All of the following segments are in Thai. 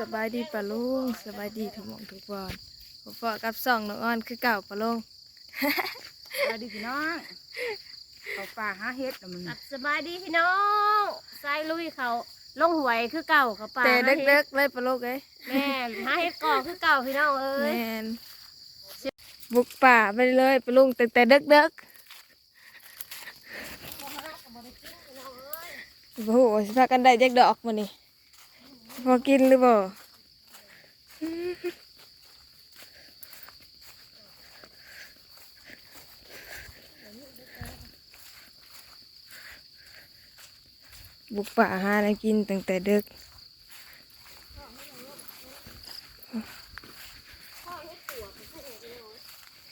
สบายดีปะลุงสบายดีทุกหมองทุกบอนพอๆกับส่องน้องอ้อนคือเก่าปะลุงสวัสดีพี่น้องเขาป่าหาเฮ็ดน่ะมันครับสบายดีพี่น้องสายลุยเขาลงหวยคือเก่าเขาป่าแต่หาฮ็เด็กๆเลยปะลุงเอ้ยแม่นหาเฮ็ดก่อคือเก่าพี่น้องเอ้แมยนบุกป่าไปเลยปะลุงแต่แต่เด็กๆโอ้โหสิพากันได้แจกดอกมานี่ พอกินหรือเปล่าบุกป่าหาอะไรกินตั้งแต่เด็ก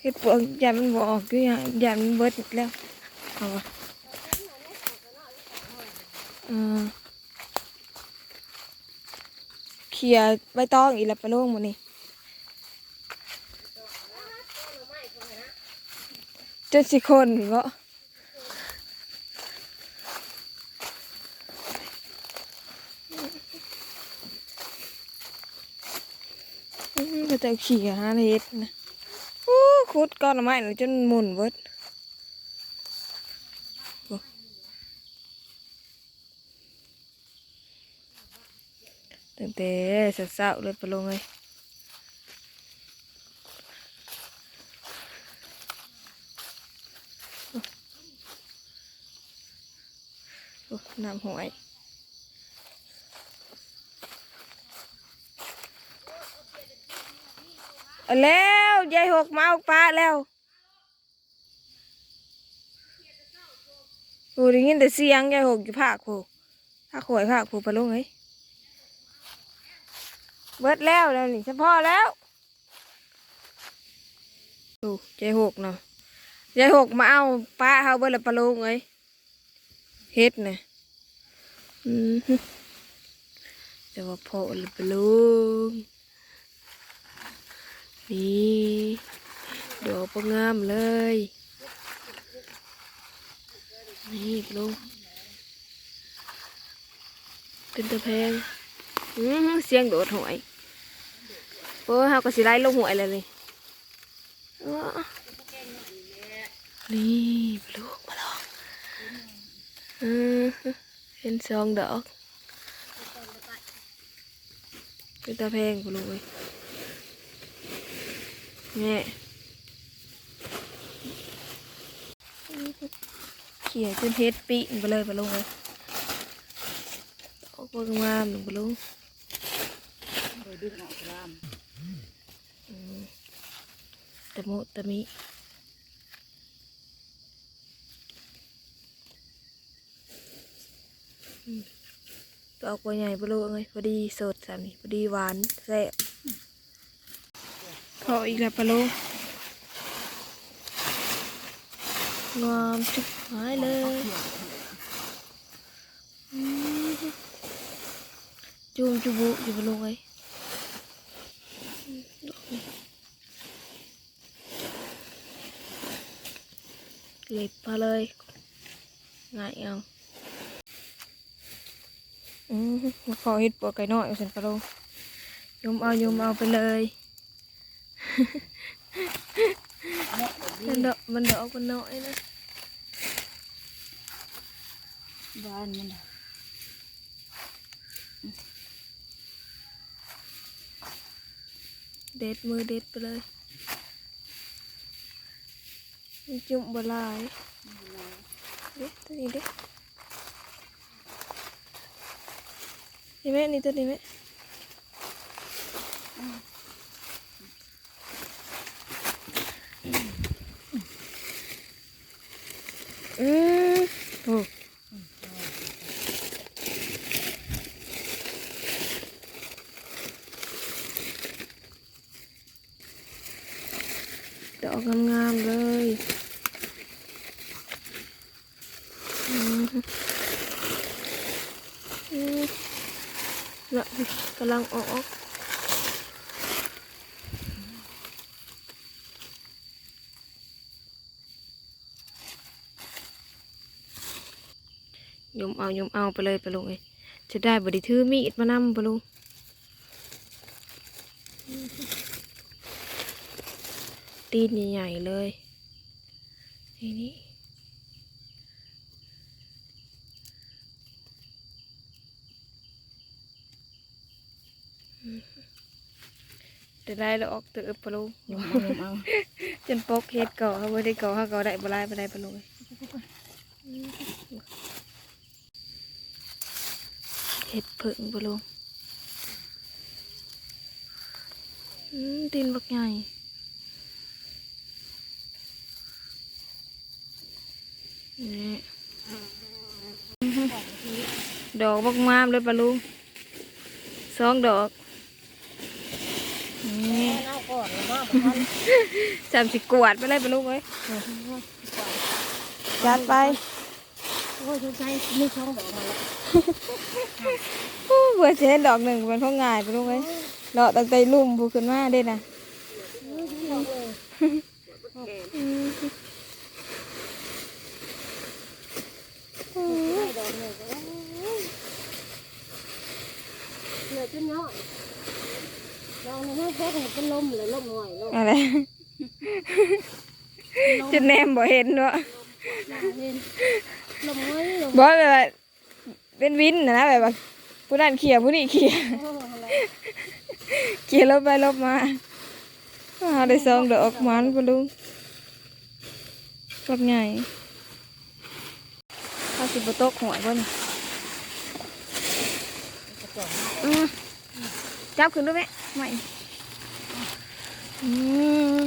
เฮ็ดปวกยามันบออกคือยามยามมันเบิดแล้วเอาวะเออเขี่ยใบตองอีล้วปลาโล่งหมดนี่จนสิคนหรือก็จะขี่ยหาเฮ็ดนะโอ้ขุดก้อนไม้หนูจนหมุนเบิดโอ้ตั้ง แต่เช้าๆเลยไปลงเลยโอ้น้ำหวยเอาแล้วยายหกมาเอาปลาแล้วโอ้ได้ยินแต่เสียงยายหกอยู่ภาคผูภาคหวยภาคผูปลาลงเอ้ย เบิดแล้วแล้วนี่เฉพาะแล้วดูยายหกเนาะยายหกมาเอาปลาเขาเบิดล้วปลาลุงเอ้ยเฮ็ดเนี่ยอืมฮึจะว่าพอหรือปลาลุงนี่ดอกปงามเลย นี่ลูกเป็นตะแพงเสียงโดดหวย โอ้เฮาก็สิไล่ลงหวยเลยนี่นี่ลูกมาลองอืออเห็นสองดอกเป็นตะแพงกูลูกเว้ยนี่เขี่ยจนเฮ็ดปีนไปเลยไปลงเลยออกเบิ่งามหนึ่งไปลงโดยดึงออกราม ตะมุตะมิอืมตัวออกตัวใหญ่ไปลงเลยพอดีสดสันนี่พอดีหวานแซ่บพออีกแล้วไปลงงามจุ๊บหายเลยอืมจุ่มจุบุอยู่ไปลงเลย เล็บมาเลยง่ายเอาอืมมาขอเห็ดปัวไก่น้อยเอาสันปะโลยมเอายมเอาไปเลยมันดอกมันดอกมันน้อยนะบ้านมันน่ะเด็ดมือเด็ดไปเลยมัน จุ่มบลายเด็ตัวนี้เด็ดนี่แม่นี่ตัวนี้แม่อืมโอ้ ดอกงามๆเลยอืมอืมน่ะกำลังออกยมเอายมเอาไปเลยไปลงเอ้ยจะได้บไดีถือมีดมานำไปลง ตีนใหญ่ๆเลยนี่นี่อืมจะได้แล้วออกเตือปะลุงยมเอายมเอาจนปกเฮ็ดก่อเขาไม่ได้ก่อเขาก่อได้บ่ได้บ่ได้ปะลุงเฮ็ดเพิ่งปะลุงอืมตีนบักใหญ่ นี่ดอกบักงามเลยปะลุงสองดอกนี่เอามาบ่ทันจำสิกวาดไปเลยปะลุงเอ้ยจัดไปโอ้ยสงสัยมีช่องดอกมาแล้วอู้เบื่อเสียดอกหนึ่งเป็นเพราะง่ายไปะลุงเอ้ยดอกตั้งใจลุ่มผูขึ้นมาเด้นะอืม ดอกหนึ่งก็โอ้ย เหลือจนน้อยดอกหนึงให้เพชรให้เป็นลมเลยลมหน่อยลมอะไรจะแนมบ่เห็นเนาะเห็นลมน้อยลมบ่แบบว่าเป็นวินนะนะแบบว่าผู้นั้นเขี่ยผู้นี้เขี่ยโอ้โหอะไรเขี่ยลบไปลบมาเอาได้สองดอกมันปะลุงกับใหญ่ข้าวสิบโต๊ะหวยบ่นี่อืม จับขึ้นด้วยไหมไม่อื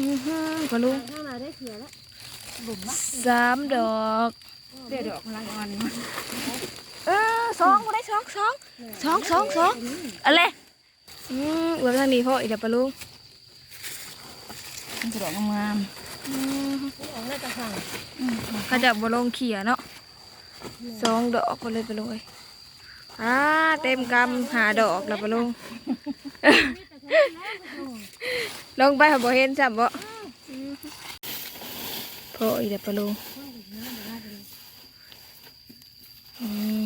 มปะลุงข้างในได้เขียแล้วบุ่มมะสามดอกเดี๋ยวดอกพลังอ่อนนี่มันเออสองบ่ได้สองสองสองสองสองอะไรอืมเอือทางนี้พ่ออีกแล้วปะลุงมันจะดอกงามอืมออกได้ตะขังเขาจะบ่ลงเขี่ยเนาะสองดอกไปเลยไปเลย อ่าเต็มกำหาดอกแล้วปะลุงลงไปหาบ่เห็นซ้ำบ่พออีกแล้วปะลุงนี่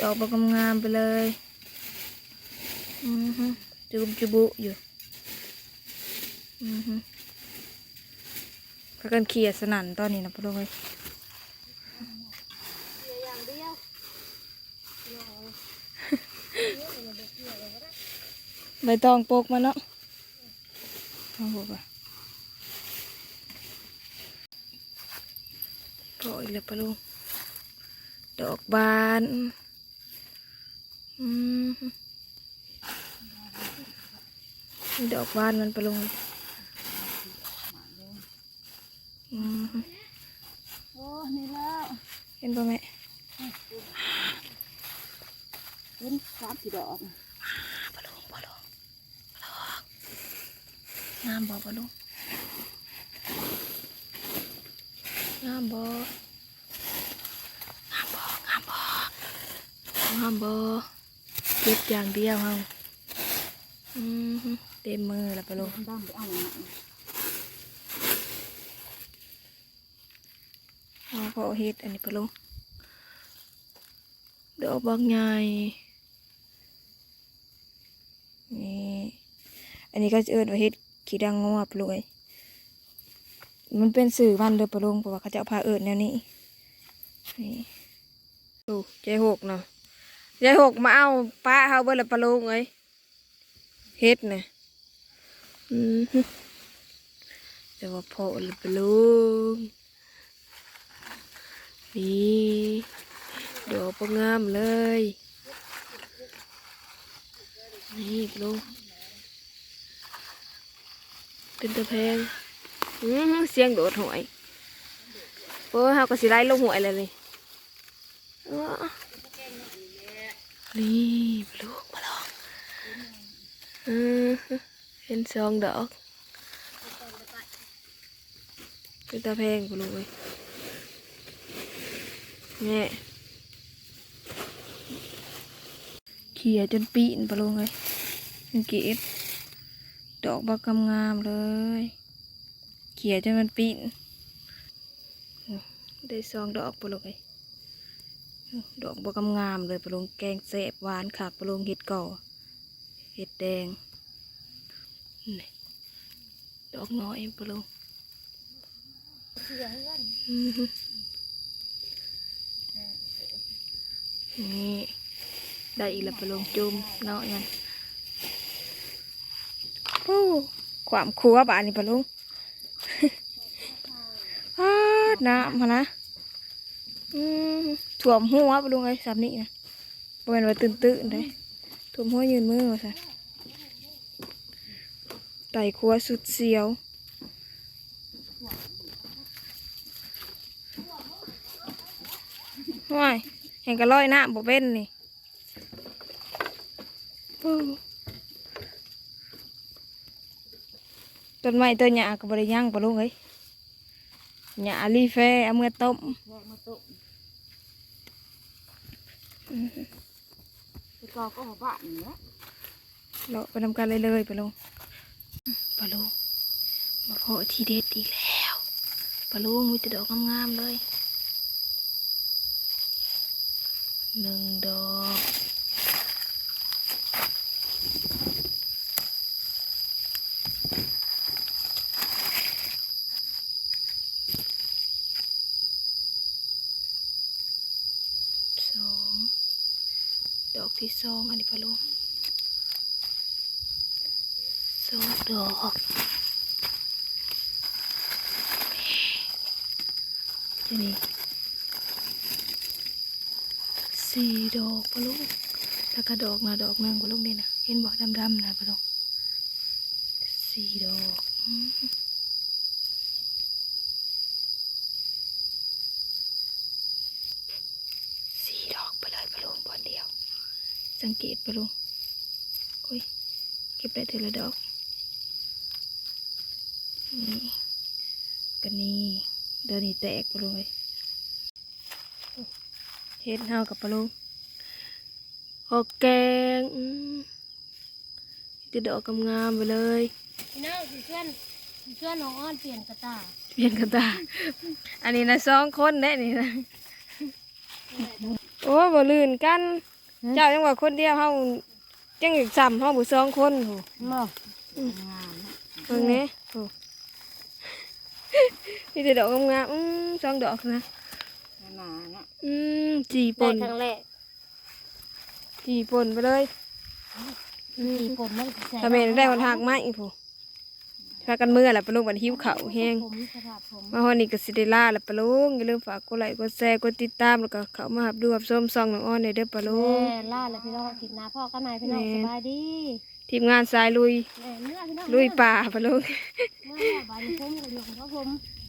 ดอกบกงามๆไปเลยอือฮึจุบจุบุอยู่อือฮึ พากันเขี่ยสนั่นตอนนี้นะปะลุงเอ้ยอย่างเดียวใบตองปกมาเนาะเอาบอกว่าพออีกแล้วปะลุงดอกบานอืมนี่ดอกบานมันปะลุงอืม โอ้นี่แล้วเห็นปะแม่เป็นสามสี่ดอกปะลุงปะลุงปะลุงงามบ่ปะลุงงามบ่งามบ่งามบ่งามบ่เก็บอย่างเดียวเฮาอืมเต็มมือแล้วปะลุงด้ามไปเอาหน่อย เอาพอเฮ็ดอันนี้ปลงดอกบางใหญ่นี่อันนี้ก็เอิ้นว่าเฮ็ดขี้ดังงัวปลุงเอ้ยมันเป็นสื่อวันเด้อปลงเพราะว่าเขาจะเอาพาเอิ้นแนวนี้นี่ดูใจหกเนาะใจหกมาเอาป้าเฮาเบิ่ละปลงเอ้ยเฮ็ดน่ะอืมฮึแต่ว่าพอละปลง นี่ดอกประงามเลย นี่ลูกเป็นตะแพงอื้อหือเสียงโดดหวยโอ้ยเฮาก็สิไล่ลงหวยเลยนี่อ้อนี่ลูกมาลองอือหือเห็นสองดอกเป็นตะแพงกูลูกเอ้ย นี่เขี่ยจนปีนปลงเลยมันเกดดอกบักงามเลย เขี่ยจนมันปีนได้สองดอกปลงเลยดอกบักงามเลยปลงแกงแสบหวานขากปลงเห็ดก่อเห็ดแดงดอกน้อยปลงเสือเพื่อน อือฮึ นี่ได้อีกแล้วปะลุงจุ่มเนาะยังโอ้ความครัวบ้านนี่ปะลุงพาน้ำมานะอืมถ่วมหัวปะลุงไอ้สับนี่นะบ่เป็นว่าตื่นตื่นเลยถ่วมหัวยืนมือว่าซะไต่ครัวสุดเสียวห้วย เห็นกระลอยน้ำบ่เป็นนี่โอ้ต้นไม้ต้นหญ้าก็บ่ได้ยั่งปะลุงเอ้ยหญ้าลีเฟเอามื่อต้มแวะมาตุกไปกอก็หัวบ้านเนี้ยเราไปทำการเลยเลยปะลุงปะลุงมาเพาะทีเด็ดอีกแล้วปะลุงมีแต่ดอกงามๆเลย หนึ่งดอกสองดอกที่สองอันนี้ปะลุงสองดอกทีนี้ สี่ดอกปะลูกแล้วก็ดอกนะดอกหนึงปะลูกนี่นะเห็นบอกดำๆนะปะลูกสี่ดอกสี่ดอกไปเลยปะลูกบอลเดียว สังเกตปะลูกอุ้ยเก็บได้เทละดอกนี่กันนี่เดินนี่แตกไปเลย เฮ็ดเฮากับปลาลุงหอกแกงอืมติดดอกงามๆไปเลยพี่น้องสิเพื่อนสิเพื่อนน้องอ้อนเปลี่ยนกระตาเปลี่ยนกันตา อันนี้นะสองคนได้นี่นะโอ้ยบ่ลื่นกัน เจ้ายังว่าคนเดียวเฮาจังอีกซ้ำเฮาบ่สองคนโหบ่เบิ่งนี้โอ้นี่แต่ดอกงามๆอืมสองดอกนะ หนาเนาะอืมจีปได้นครั้งแรกจีปนไปเลยอืมมีปนมันสิแสถ้าแม่นได้วันหักมาอีกผู้พากันเมื่อแหละปะลุงบันหิวเขาวแห้งผมสภาพผมมาฮอดนี่ก็สิได้ลาแหละปะลุงอย่าลืมฝากกดไลค์กดแชร์กดติดตามแล้วก็เข้ามาหับดูหับชมซองน้องอ้อนได้เด้อปะลุง แม่ล่าเลยพี่น้องติดหน้าพ่อกันไหนพี่น้องแม่ สบายดีทีมงานสายลุยแม่เนื้อพี่น้องลุยป่าปะลุง เมื่อบานผมกับหลวงพ่อผม